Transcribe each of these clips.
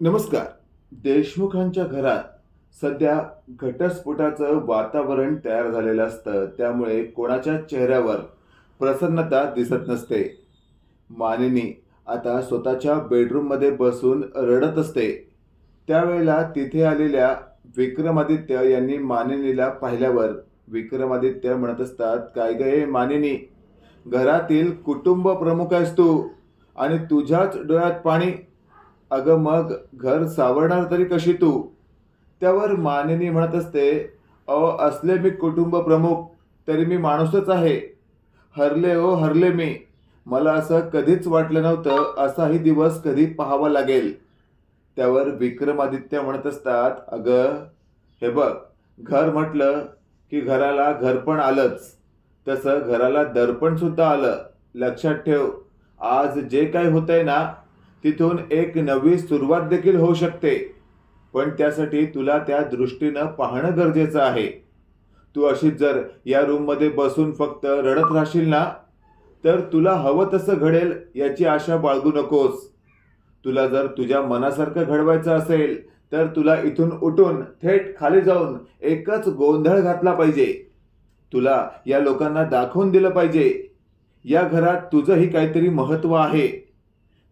नमस्कार. देशमुखांच्या घरात सध्या घटस्फोटाचं वातावरण तयार झालेलं असतं. त्यामुळे कोणाच्या चेहऱ्यावर प्रसन्नता दिसत नसते. मानिनी आता स्वतःच्या बेडरूममध्ये बसून रडत असते. त्यावेळेला तिथे आलेल्या विक्रमादित्य यांनी मानिनीला पाहिल्यावर विक्रमादित्य म्हणत असतात काय गे मानिनी? घरातील कुटुंब प्रमुख आहेस तू आणि तुझ्याच डोळ्यात पाणी अगं मग घर सावरणार तरी कशी तू? त्यावर मानिनी म्हणत असते अहो असले मी कुटुंब प्रमुख तरी मी माणूसच आहे. हरले ओ हरले मी. मला असं कधीच वाटलं नव्हतं असाही दिवस कधी पाहावा लागेल. त्यावर विक्रमादित्य म्हणत असतात अगं हे बघ घर म्हटलं की घराला घरपण आलंच. तसं घराला दर्पण सुद्धा आलं. लक्षात ठेव आज जे काही होतंय ना तिथून एक नवी सुरुवात देखील होऊ शकते. पण त्यासाठी तुला त्या दृष्टीनं पाहणं गरजेचं आहे. तू अशीच जर या रूममध्ये बसून फक्त रडत राहशील ना तर तुला हवं तसं घडेल याची आशा बाळगू नकोस. तुला जर तुझ्या मनासारखं घडवायचं असेल तर तुला इथून उठून थेट खाली जाऊन एकच गोंधळ घातला पाहिजे. तुला या लोकांना दाखवून दिलं पाहिजे. या घरात तुझंही काहीतरी महत्त्व आहे.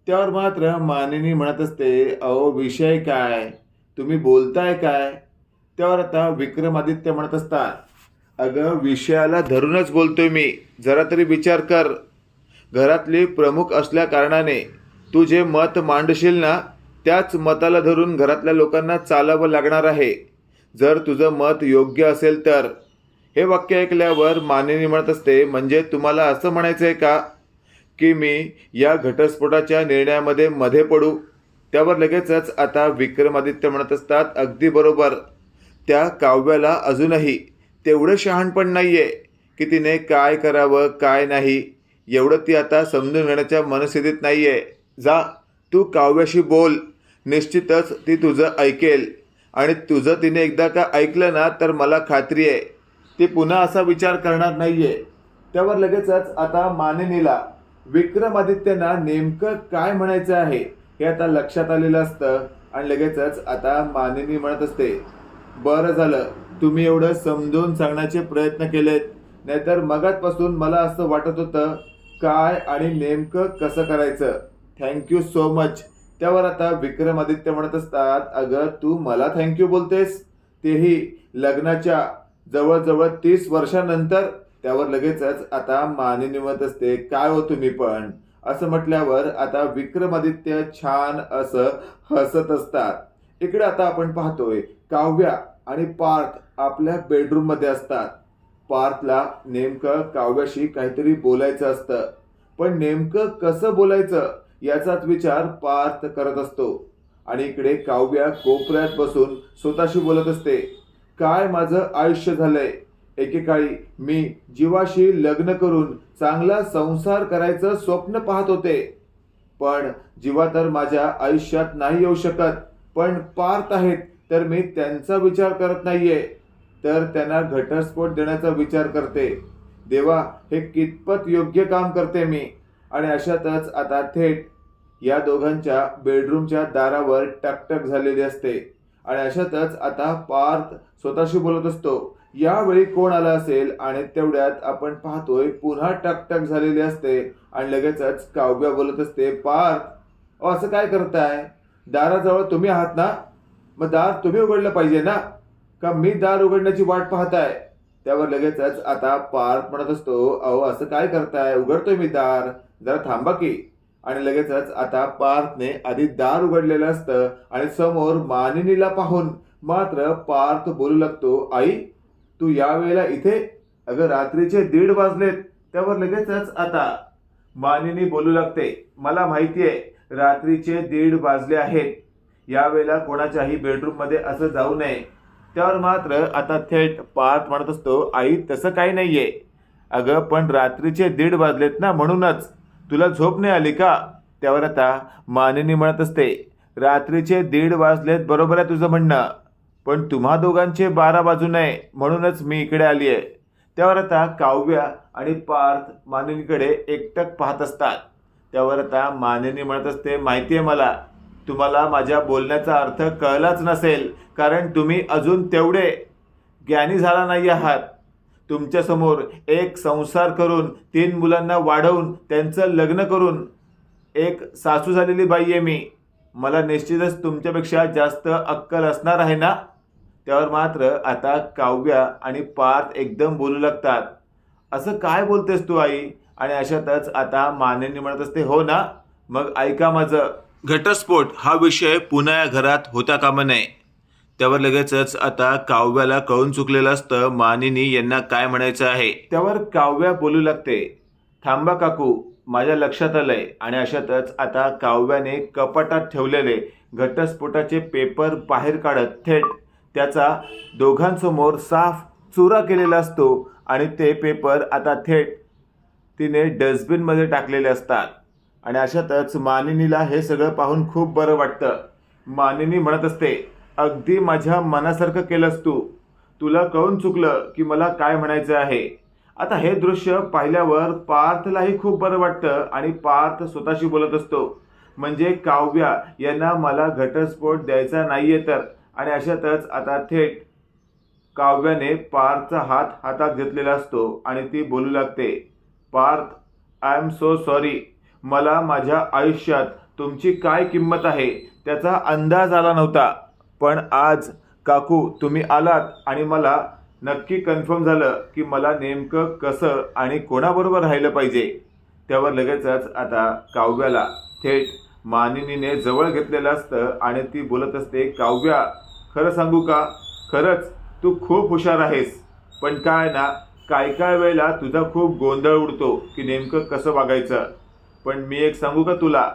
त्यावर मात्र मानिनी म्हणत असते अहो विषय काय? तुम्ही बोलताय काय? त्यावर आता विक्रमादित्य म्हणत असतात अगं विषयाला धरूनच बोलतोय मी. जरा तरी विचार कर. घरातली प्रमुख असल्या कारणाने तू जे मत मांडशील ना त्याच मताला धरून घरातल्या लोकांना चालावं लागणार आहे. जर तुझं मत योग्य असेल तर. हे वाक्य ऐकल्यावर मानिनी म्हणत असते म्हणजे तुम्हाला असं म्हणायचं आहे का? की मी या घटस्फोटाच्या निर्णयामध्ये मध्ये पडू. त्यावर लगेचच आता विक्रमादित्य म्हणत असतात अगदी बरोबर. त्या काव्याला अजूनही तेवढं शहाणपण नाही आहे की तिने काय करावं काय नाही एवढं ती आता समजून घेण्याच्या मनस्थितीत नाही आहे जा तू काव्याशी बोल. निश्चितच ती तुझं ऐकेल. आणि तुझं तिने एकदा का ऐकलं ना तर मला खात्री आहे. ती पुन्हा असा विचार करणार नाही आहे त्यावर लगेचच आता मानिनीला विक्रमादित्यना नेमकं काय म्हणायचं आहे हे आता लक्षात आलेलं असतं आणि लगेचच आता मानिनी म्हणत असते बरं झालं तुम्ही एवढं समजून सांगण्याचे प्रयत्न केलेत. नाहीतर मगातपासून मला असं वाटत होतं काय आणि नेमकं कसं करायचं? थँक्यू सो मच त्यावर आता विक्रमादित्य म्हणत असतात अगं तू मला थँक्यू बोलतेस? तेही लग्नाच्या जवळजवळ तीस वर्षानंतर त्यावर लगेचच आता माने निवत असते. काय हो तुम्ही पण? असं म्हटल्यावर आता विक्रमादित्य छान असं हसत असतात. इकडे आता आपण पाहतोय काव्या आणि पार्थ आपल्या बेडरूममध्ये असतात. पार्थला नेमकं काव्याशी काहीतरी बोलायचं असतं. पण नेमकं कसं बोलायचं याचाच विचार पार्थ करत असतो. आणि इकडे काव्या कोपऱ्यात बसून स्वतःशी बोलत असते. काय माझं आयुष्य झालंय? एकेकाळी मी जीवाशी लग्न करून चांगला संसार करायचं स्वप्न पाहत होते. पण जीवा तर माझ्या आयुष्यात नाही येऊ शकत. पण पार्थ आहेत तर मी त्यांचा विचार करत नाहीये. तर त्यांना घटस्फोट देण्याचा विचार करते. देवा हे कितपत योग्य काम करते मी? आणि अशातच आता थेट या दोघांच्या बेडरूमच्या दारावर टकटक झालेली असते. आणि अशातच आता पार्थ स्वतःशी बोलत असतो. यावेळी कोण आला असेल आणि तेवढ्यात आपण पाहतोय पुन्हा टकटक झालेली असते आणि लगेचच काव्या बोलत असते पार्थ अहो, असं काय करताय? दाराजवळ तुम्ही आहात ना? मग दार तुम्ही उघडलं पाहिजे ना? का मी दार उघडण्याची वाट पाहताय? त्यावर लगेचच आता पार्थ म्हणत असतो अहो असं काय करताय? उघडतोय मी दार. जरा थांबा की. आणि लगेचच आता पार्थने आधी दार उघडलेलं असतं आणि समोर मानिनीला पाहून मात्र पार्थ बोलू लागतो आई तू यावेळेला इथे? अगं रात्रीचे दीड वाजलेत. त्यावर लगेचच आता. मानिनी बोलू लागते मला माहिती आहे रात्रीचे दीड वाजले आहेत. यावेळेला कोणाच्याही बेडरूममध्ये असं जाऊ नये. त्यावर मात्र आता थेट पार्थ म्हणत असतो आई तसं काही नाही आहे अगं पण रात्रीचे दीड वाजलेत ना म्हणूनच. तुला झोप नाही आली का? त्यावर आता मानिनी म्हणत असते रात्रीचे दीड वाजलेत बरोबर आहे तुझं म्हणणं. पण तुम्हा दोघांचे बारा बाजू नाही म्हणूनच मी इकडे आली आहे. त्यावर आता काव्या आणि पार्थ माननीकडे एकटक पाहत असतात. त्यावर आता माननी म्हणत असते माहिती आहे मला तुम्हाला माझ्या बोलण्याचा अर्थ कळलाच नसेल कारण तुम्ही अजून तेवढे ज्ञानी झाला नाही आहात. तुमच्यासमोर एक संसार करून तीन मुलांना वाढवून त्यांचं लग्न करून एक सासू झालेली बाई आहे मी. मला निश्चितच तुमच्यापेक्षा जास्त अक्कल असणार आहे ना? त्यावर मात्र आता काव्या आणि पार्थ एकदम बोलू लागतात. असं काय बोलतेस तू आई? आणि अशातच आता मानेनी म्हणत असते हो ना? मग ऐका माझं. घटस्फोट हा विषय पुन्हा या घरात होता कामा नये. त्यावर लगेचच आता काव्याला कळून चुकलेलं असतं मानिनी यांना काय म्हणायचं आहे. त्यावर काव्या बोलू लागते. थांबा काकू माझ्या लक्षात आलंय. आणि अशातच आता काव्याने कपाटात ठेवलेले घटस्फोटाचे पेपर बाहेर काढत थेट त्याचा दोघांसमोर साफ चुरा केलेला असतो आणि ते पेपर आता थेट तिने डस्टबिनमध्ये टाकलेले असतात. आणि अशातच मानिनीला हे सगळं पाहून खूप बरं वाटतं. मानिनी म्हणत असते अगदी माझ्या मनासारखं केलंस तू. तुला कळून चुकलं की मला काय म्हणायचं आहे. आता हे दृश्य पाहिल्यावर पार्थलाही खूप बरं वाटतं आणि पार्थ स्वतःशी बोलत असतो. म्हणजे काव्या यांना मला घटस्फोट द्यायचा नाहीये तर आणि अशातच आता थेट काव्याने पार्थचा हात हातात घेतलेला असतो आणि ती बोलू लागते Parth I am so sorry मला माझ्या आयुष्यात तुमची काय किंमत आहे त्याचा अंदाज आला नव्हता. पण आज काकू तुम्ही आलात आणि मला नक्की कन्फर्म झालं की मला नेमकं कसं आणि कोणाबरोबर राहिलं पाहिजे. त्यावर लगेचच आता काव्याला थेट मानिनीने जवळ घेतलेलं असतं आणि ती बोलत असते काव्या खरं सांगू का? खरंच तू खूप हुशार आहेस. पण काय ना काय काय वेळेला तुझा खूप गोंधळ उडतो की नेमकं कसं वागायचं? पण मी एक सांगू का तुला?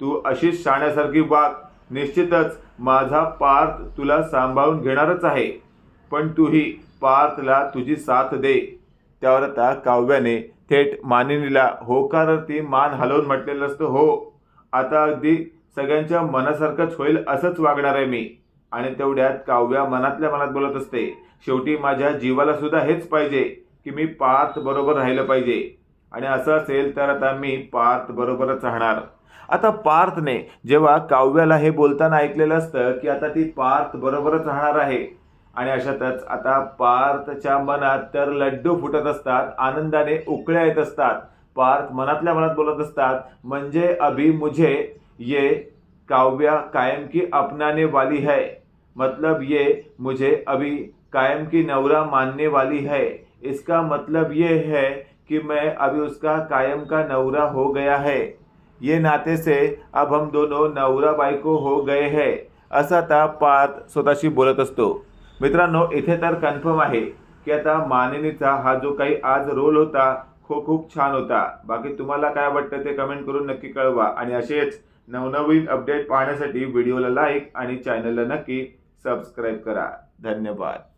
तू अशीच शाण्यासारखी वाघ. निश्चितच माझा पार्थ तुला सांभाळून घेणारच आहे. पण तूही पार्थला तुझी साथ दे. त्यावर आता काव्याने थेट मानिनीला होकारती मान हलवून म्हटलेलं असतं? हो. आता अगदी सगळ्यांच्या मनासारखंच होईल असंच वागणार आहे मी. आणि तेवढ्यात काव्या मनातल्या मनात बोलत असते शेवटी माझ्या जीवाला सुद्धा हेच पाहिजे की मी पार्थ बरोबर राहिलं पाहिजे. आणि असं असेल तर आता मी पार्थ बरोबरच राहणार. आता पार्थने जेव्हा काव्याला हे बोलताना ऐकलेलं असतं की आता ती पार्थ बरोबरच राहणार आहे आणि अशातच आता पार्थच्या मनात तर लड्डू फुटत असतात आनंदाने उकळ्या येत असतात पार्थ मनातल्या मनात बोलत असतात म्हणजे अभी मुझे ये काव्या कायम की अपनाने वाली है. मतलब ये मुझे अभी कायम की नवरा मानने वाली है। इसका मतलब ये है कि मैं अभी उसका कायम का नवरा हो गया है। ये नाते से अब हम दोनों नवरा बायको हो गए हैं। असं आता पार्थ स्वतःशी बोलत असतो। मित्रांनो इथे तर कन्फर्म आहे की आता मानिनीचा हा जो काही आज रोल होता खूप खूप छान होता. बाकी तुम्हाला काय वाटतं ते कमेंट करून नक्की कळवा. आणि असेच नवनवीन अपडेट पाहण्यासाठी व्हिडिओला लाईक आणि चॅनलला नक्की सबस्क्राईब करा. धन्यवाद.